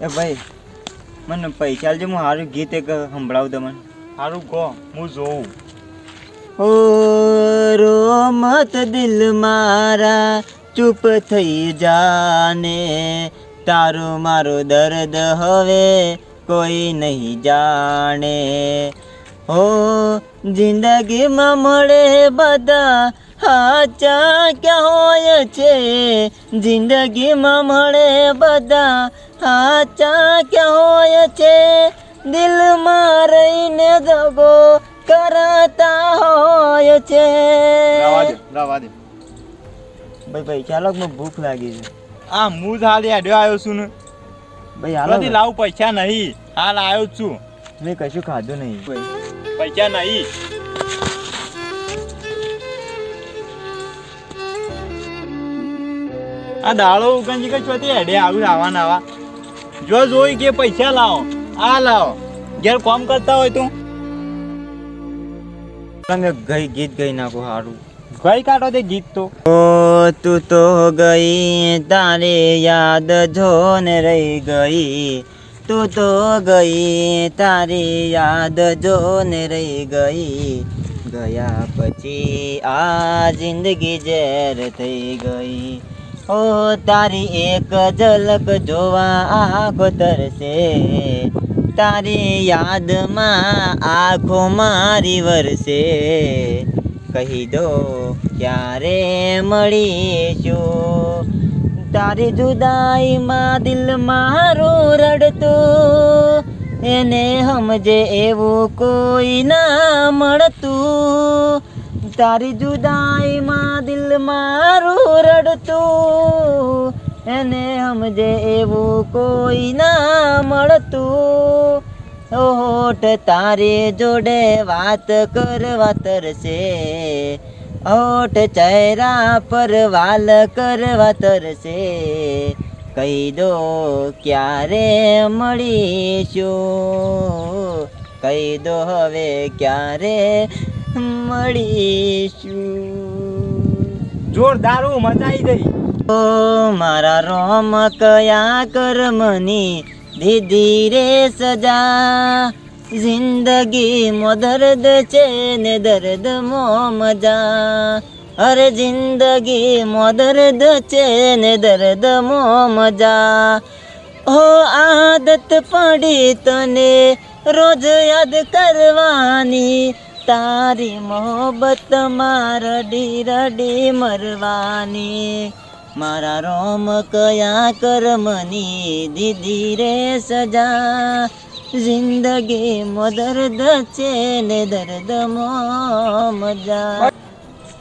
એ ભાઈ મને પૈસા જે હું સારું ગીત એક સંભળાવું તમને. સારું કહો હું જોઉં. ઓ રોમત દિલ મારા ચૂપ થઈ જાને. તારું મારું દર્દ હવે કોઈ નહીં જાણે. હો જિંદગીમાં મળે બધા હાચા ક્યાં હોય છે? જિંદગીમાં મળે બધા હાચા ક્યાં હોય છે? દિલમાં રહીને દગો કરતા હોય છે. ભાઈ ભાઈ ચાલો મને ભૂખ લાગી છે. આ હું જ હાલ હેડ્યો આવ્યો છું ને. ભાઈ હાલો બધી લાવું પૈસા નહીં. હાલ આવ્યો જ છું. મેં કશું ખાધું નહીં. પૈસા નહીં. આ દાળો ઉગંજી કઈ ચોથી હેડે આવું આવા. નાવા જો જોઈ કે પૈસા લાવો આ લાવો. ઘેર કોમ કરતા હોય તું. તમે ગઈ ગીત ગઈ નાખો સારું ગઈ કાઢો તે ગીત તો. ઓ તું તો ગઈ તારે યાદ જો ને રહી ગઈ. તું તો ગઈ તારી યાદ જો ને રહી ગઈ. ગયા પછી આ જિંદગી ઝેર થઈ ગઈ. ઓ, તારી એક ઝલક જોવા આંખો તરસે. તારી યાદમાં આંખો મારી વરસે. કહી દો, ક્યારે મળીશું? તારી જુદાઈમાં દિલ મારું રડતું. એને સમજે એવું કોઈ ના મળતું. તારી જુદાઈમાં દિલ મારું રડતું. એને સમજે એવું કોઈ ના મળતું. હોઠ તારી જોડે વાત કરવા તરસે. હોઠ ચહેરા પર વાલ કરવા તરસે. કહી દો ક્યારે મળીશું? કહી દો હવે ક્યારે મળીશું. જોરદાર હું આવી ગઈ. ઓ મારા રોમ કયા કર્મની દીધી રે સજા? જિંદગી મો દર્દ છે ને દર્દ મો મજા. અરે જિંદગી મો દર્દ છે ને દર્દ મો મજા. ઓ આદત પડી તને રોજ યાદ કરવાની. તારી મોહબ્બતમાં રડી રડી મરવાની. મારા રોમ કયા કર્મની દીદી રે સજા. જિંદગી મદર્દ દર્દ છે ને દર્દ મો મજા.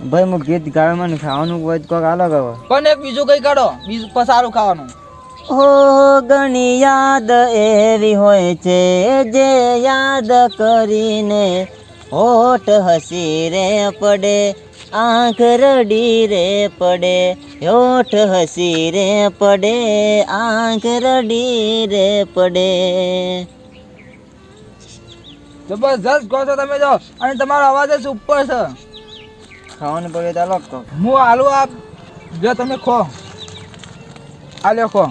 ભાઈ હું ગીત ગાવામાં મને ખાવાનું કોઈ કોક અલગ હવે પણ એક બીજું કઈ કાઢો બીજું પસારું સારું ખાવાનું? હો ઘણી યાદ એવી હોય છે જે યાદ કરીને હોઠ હસી રે પડે આંખ રડી રે પડે હોઠ હસી રે પડે આંખ રડી રે પડે. જબરજસ્ત કહો છો તમે જો અને તમારો અવાજ જ ઉપર છે. ખાવાનું પગે તો. હું આલુ આ જો તમે ખો. આ લ્યો ખો.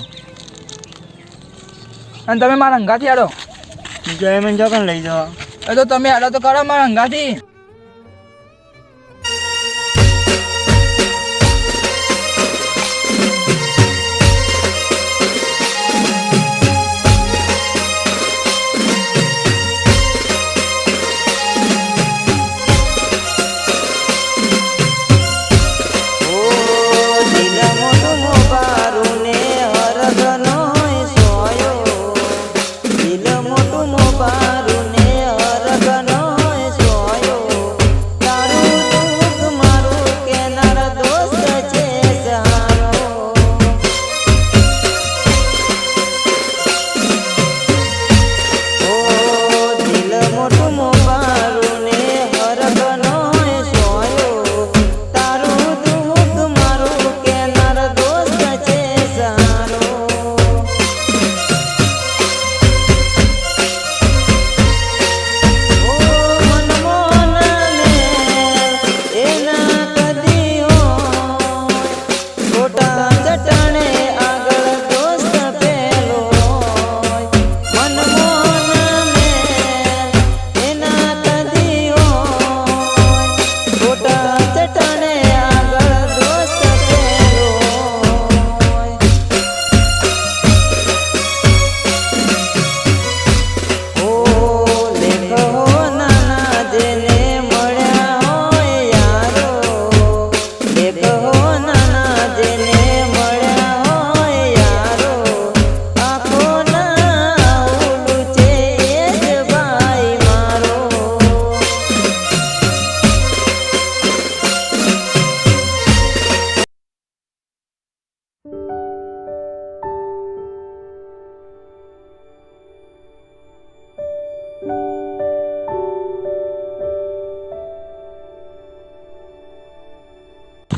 અને તમે મારા અંગાથી આડો જય મને પણ લઈ જાઓ. એ તો તમે આડો તો કરો મારા હંગાથી.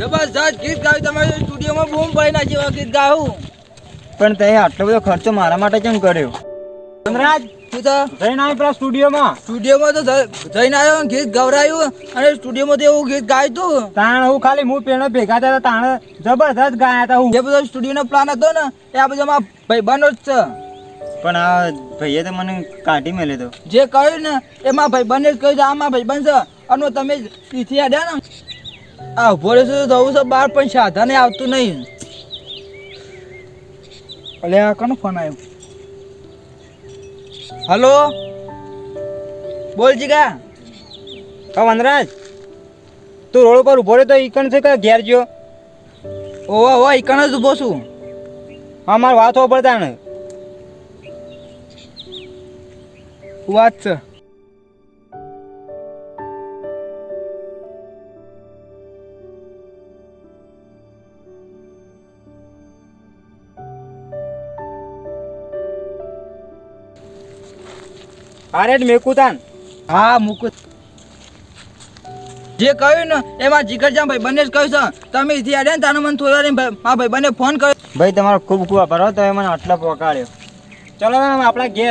જબરજસ્ત ગીત ગાયું. તમે સ્ટુડિયોમાં બૂમ પડી ના જેવા ગીત ગાયું પણ તે આટલો બધો ખર્ચો મારા માટે કેમ કર્યો? વનરાજ શું તો જઈને આવ્યો પેલા સ્ટુડિયોમાં? સ્ટુડિયોમાં તો જઈને આવ્યો ગીત ગવરાયું અને સ્ટુડિયોમાં તો એવું ગીત ગાયું તું. તાણ હું ખાલી હું પેણો ભેગા થયા તાણ જબરજસ્ત ગાયા હતા હું. જે બધો સ્ટુડિયોનો પ્લાન હતો ને એ આ બધો મારા ભાઈબંધો જ છે. પણ આ ભાઈએ તો મને કાઢી મેલે તો. જે કહ્યું ને એ મારા ભાઈબંધે જ કહ્યું આ મારા ભાઈબંધ છે. અને તમે ઈથી આડ્યા ને. આ ઊભો રહેશે તો જવું છે બહાર પણ સાધને આવતું નહીં. અલે આ કોનો ફોન આવ્યો? હલો? બોલ જીગા. હા વનરાજ. તું રોડ પર ઊભો રહ્યો તો ઈકણ છે કે ઘેર ગયો ઓવા ઓવા ઈકણ જ ઊભો છું. હા મારે વાત હોભળતા ને વાત છે. અરે જ મેકુતાન. હા મુકુત. જે કહ્યું ને એમાં જીગરજામ ભાઈ બંને જ કહ્યું છે. તમે ઇથી આડે ને તાને મને થોડી વાર મારા ભાઈ બંને ફોન કર્યો. ભાઈ તમારો ખૂબ ખૂબ આભાર હો તમે મને આટલા પહોંચાડ્યો. ચલો આપણા ઘેર